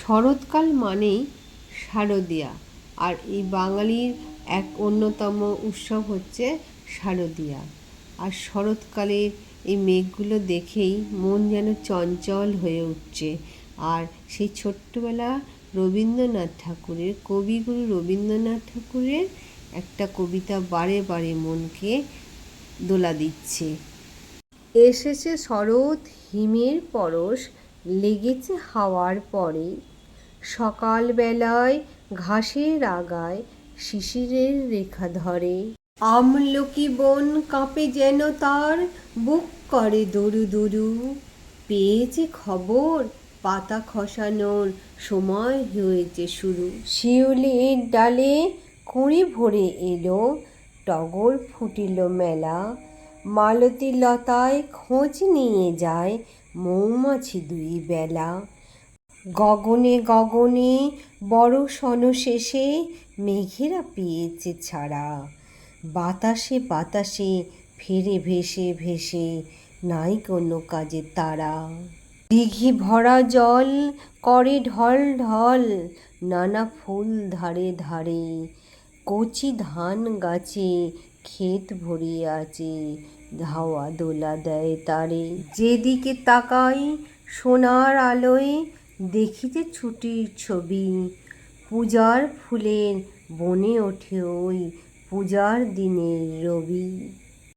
শরৎকাল মানেই শারদীয়া। আর এই বাঙালির এক অন্যতম উৎসব হচ্ছে শারদীয়া। আর শরৎকালের এই মেঘগুলো দেখেই মন যেন চঞ্চল হয়ে উঠছে। আর সেই ছোট্টবেলা রবীন্দ্রনাথ ঠাকুরের, কবিগুরু রবীন্দ্রনাথ ঠাকুরের একটা কবিতা বারে বারে মনকে দোলা দিচ্ছে। এসেছে শরৎ হিমের পরশ লেগেছে হাওয়ার পরে। সকালবেলায় ঘাসের আগায় শিশিরের রেখা ধরে। আমলকি বন কাঁপে যেন তার, বুক করে দরু দরু। পেয়েছে খবর, পাতা খসানোর সময় হয়েছে শুরু। শিউলির ডালে কুঁড়ি ভরে এলো, টগর ফুটিল মেলা। মালতী লতায় খোঁজ নিয়ে যায় মৌমাছি দুই বেলা। গগনে গগনে বড় শেষে মেঘেরা পেয়েছে ছাড়া। বাতাসে বাতাসে ফেরে ভেসে ভেসে নাই কোনো কাজে তারা। দিঘি ভরা জল করে ঢল ঢল নানা ফুল ধারে ধারে কচি ধান গাছে ক্ষেত ভরিয়ে আছে, ধাওয়া দোলা দেয় তারে। যেদিকে তাকাই সোনার আলোয়, দেখিতে ছুটির ছবি। পূজার ফুলের বনে ওঠে ওই, পূজার দিনের রবি।